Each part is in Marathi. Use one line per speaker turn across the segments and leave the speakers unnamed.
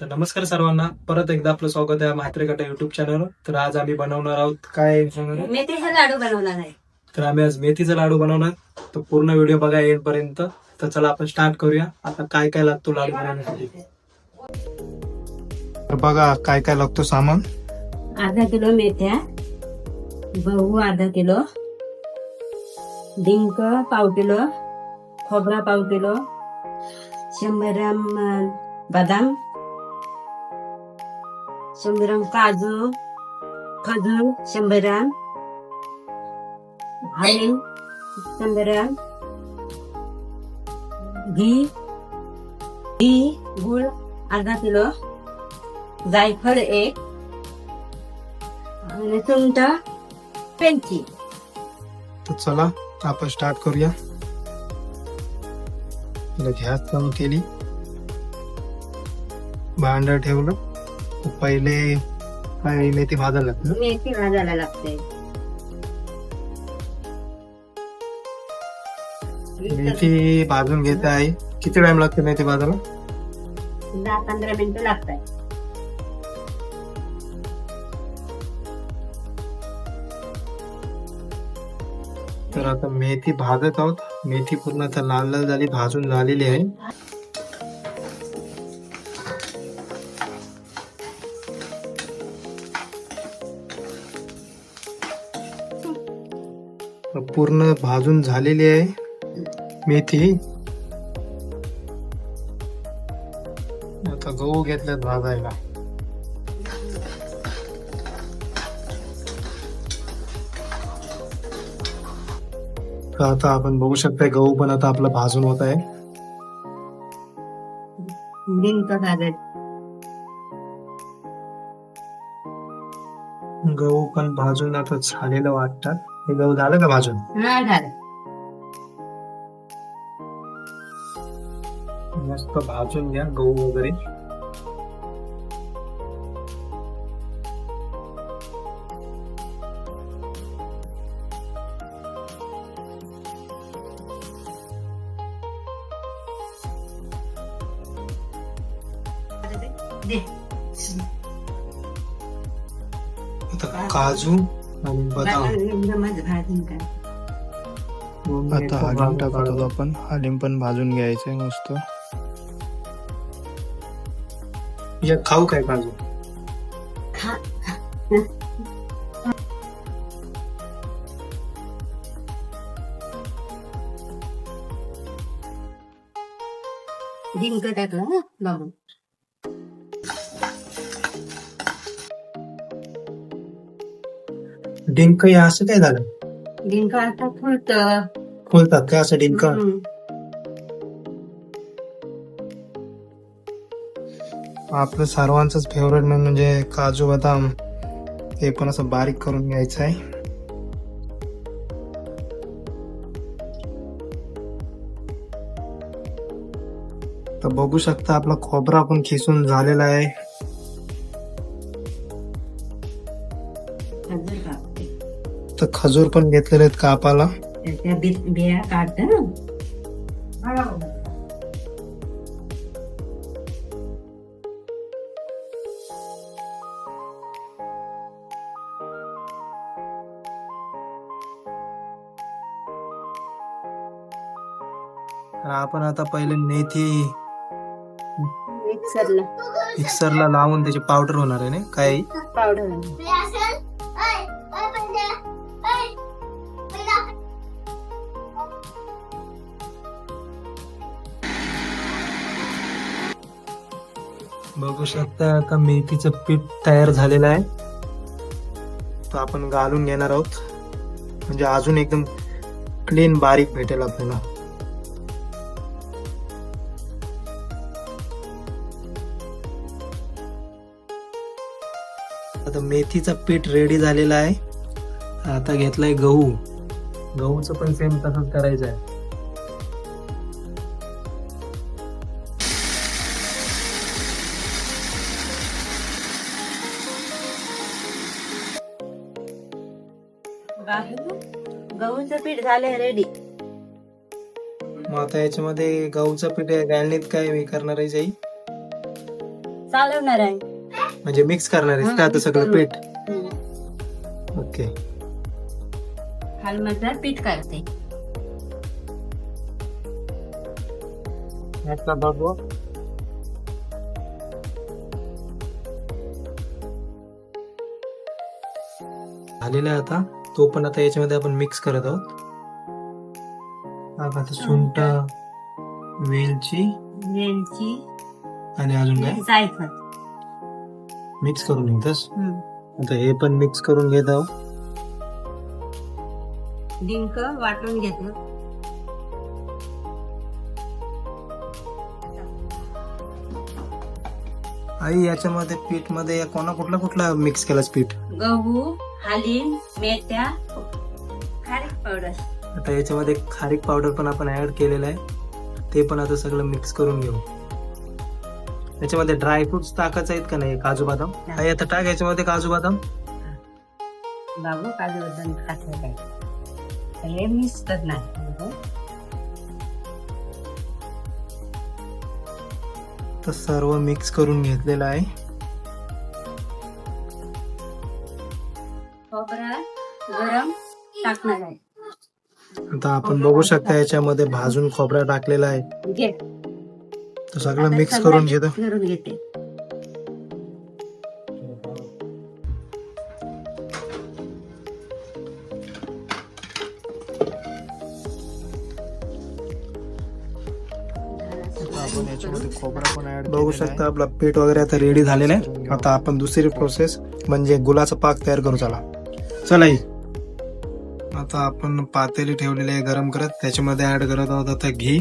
तर नमस्कार सर्वांना. परत एकदा आपलं स्वागत आहे म्हात्रे गटा युट्यूब चॅनलवर तर आज आम्ही बनवणार आहोत काय सांगणार?
मेथीचा लाडू बनवणार आहे.
तर आम्ही आज मेथीचा लाडू बनवणार. तर पूर्ण व्हिडिओ बघा येईपर्यंत. तर चला आपण स्टार्ट करूया. आता काय काय लागतो लाडू बनवण्यासाठी? तर बघा काय काय लागतो सामान.
अर्धा किलो मेथ्या गहू अर्धा किलो डिंक पाव किलो खोबरा पाव किलो शंभर ग्राम अं, बदाम शंभर ग्राम काजू खजूर शंभर ग्राम हळी शंभर ग्राम घी घी गुळ अर्धा किलो. जायफळ एक. आणि सुंठ पेंची.
तर चला आपण स्टार्ट करूया. घ्या गॅस केली. भांड ठेवलं. पहिले काय मेथी भाजायला लागतं.
मेथी भाजायला लागते.
मेथी भाजून घेत आहे किती टाइम लागते मेथी भाजायला?
दहा पंधरा मिनिटं लागतात.
तर आता मेथी भाजत आहोत. मेथी पूर्ण आता लाल लाल झाली भाजून झालेली आहे. पूर्ण भाजून झालेली आहे. मेथी. आता गहू घेतल्यात भाजायला. आता आपण बघू शकता गहू पण आता आपला भाजून होत आहे. गहू पण भाजून आता झालेलं वाटतात हे गहू झालं का भाजून?
झालं.
मस्त भाजून घ्या गहू वगैरे. आता काजू.
भाजून.
आता हालिम टाकत होतो आपण. हालिम पण भाजून घ्यायचंय मस्त.
या खाऊ काय
खा. डिंक टाकलं हं, बाबू.
डिंक या असं काय झालं?
डिंक आता फुलत.
खोलतात काय असं डिंक? आपलं सर्वांचंच फेवरेट म्हणजे काजू बदाम ते पण असं बारीक करून घ्यायचं आहे. तर बघू शकता आपला खोबरा पण खिसून झालेला आहे. तर खजूर पण घेतलेले आहेत कापाला.
बी- बिया
तर आपण आता पहिले मेथी
मिक्सरला.
मिक्सरला लावून त्याची पावडर होणार आहे ना काय
पावडर
बघू शकता आता मेथीचं पीठ तयार झालेलं आहे. तर आपण घालून घेणार आहोत. म्हणजे अजून एकदम क्लीन बारीक भेटेल आपल्याला. आता मेथीचं पीठ रेडी झालेलं आहे. आता घेतलाय गहू. गहूचं पण सेम तसंच करायचं आहे
पीठ झालंय रेडी
मग आता याच्यामध्ये गहूचं पीठ गाळणीत काय मी करणार आहे जाई?
कालवणार आहे.
म्हणजे मिक्स करणार आहे का आता सगळं पीठ?
हम्म.
ओके.
पीठ काढते
बघू. झालेला आहे आता? तो पण आता याच्यामध्ये आपण मिक्स करत आहोत. आता सुंठ वेलची
वेलची
आणि अजून काय?
जायफळ.
मिक्स करून घेतस. आता हे पण मिक्स करून घेत आहोत.
डिंक वाटून घेतलं.
आई याच्यामध्ये पीठमध्ये कोणा कुठला कुठला मिक्स केलास पीठ?
गहू हालीम मेथ्या खारीक पावडर
आता याच्यामध्ये खारीक पावडर पण आपण ऍड केलेलं आहे. ते पण आता सगळं मिक्स करून घेऊ. याच्यामध्ये ड्रायफ्रुट्स टाकायचे आहेत का नाही? काजू बदाम? आई आता टाक याच्यामध्ये काजू बदाम?
बाबू काजू बदाम काय? सगळे मिक्स करणार
तर सर्व मिक्स करून घेतलेलं आहे. आता आपण बघू शकता याच्यामध्ये भाजून खोबरा टाकलेला आहे. तर सगळं मिक्स करून घेतो.
करून
बघू शकता आपला पीठ वगैरे आता रेडी झालेलं आहे. आता आपण दुसरी प्रोसेस म्हणजे गुलाचा पाक तयार करू चला. चला. आता आपण पातेली ठेवलेली आहे गरम करत. त्याच्यामध्ये ऍड करत आहोत आता घी.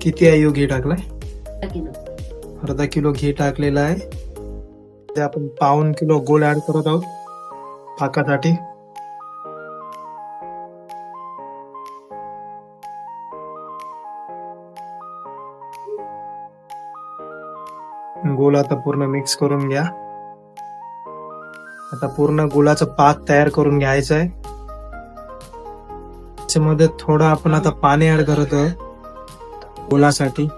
किती आहे घी टाकलाय?
किलो.
अर्धा किलो घी टाकलेला आहे. ते आपण पाऊन किलो गोल ऍड करत आहोत. पाकासाठी. गोल आता पूर्ण मिक्स करून घ्या. आता पूर्ण गुलाचं पाक तयार करून घ्यायचं आहे त्याच्यामध्ये थोडं आपण आता पाणी ऍड करत आहोत गुलासाठी.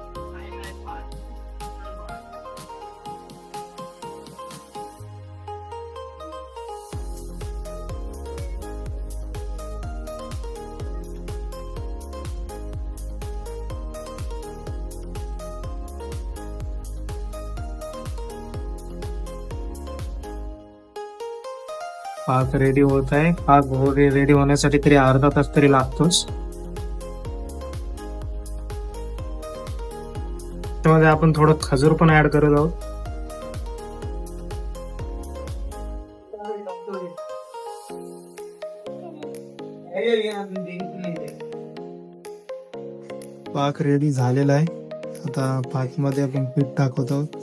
पाक रेडी होत आहे. पाक रेडी होण्यासाठी तरी अर्धा तास तरी लागतोच. त्यामध्ये आपण थोडं खजूर पण ऍड करत आहोत. पाक रेडी झालेला आहे. आता पाकमध्ये आपण पीठ टाकत आहोत.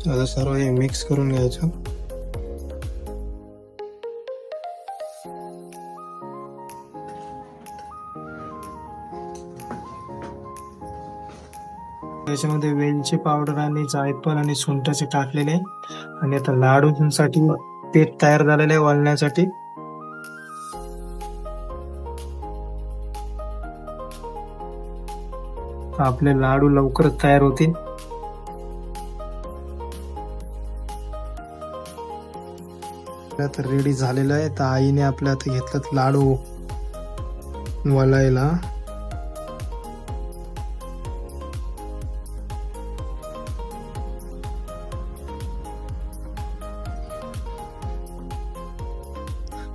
आता सर्व हे मिक्स करून घ्यायचं. त्याच्यामध्ये वेलची पावडर आणि जायफळ आणि सुंटाचे टाकलेले. आहे. आणि आता लाडूंसाठी पीठ तयार झालेले आहे वळण्यासाठी. आपले लाडू लवकरच तयार होतील. आता रेडी झालेलं आहे तर आईने आपल्या आता घेतलं लाडू. वलायला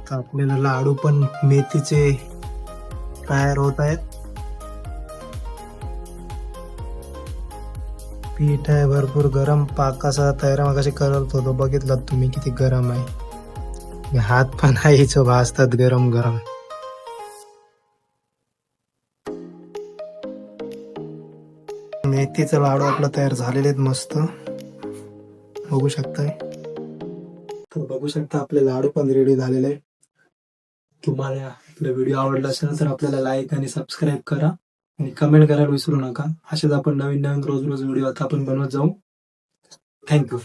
तर आपल्याला लाडू पण मेथीचे तयार होत आहेत. पीठ आहे भरपूर गरम. पाकाचा तयार तयार मगाशी करत होतो. बघितलं तुम्ही किती गरम आहे. हात पण आईच भाजतात गरम गरम. मेथीचा लाडू आपला तयार झालेले आहेत मस्त. बघू शकताय. तर बघू शकता आपले लाडू पण रेडी झालेले तुम्हाला आपला व्हिडिओ आवडला असेल तर आपल्याला लाईक आणि सबस्क्राईब करा. आणि कमेंट करायला विसरू नका. असेच आपण नवीन नवीन रोज रोज व्हिडिओ आता आपण बनवत जाऊ. थँक्यू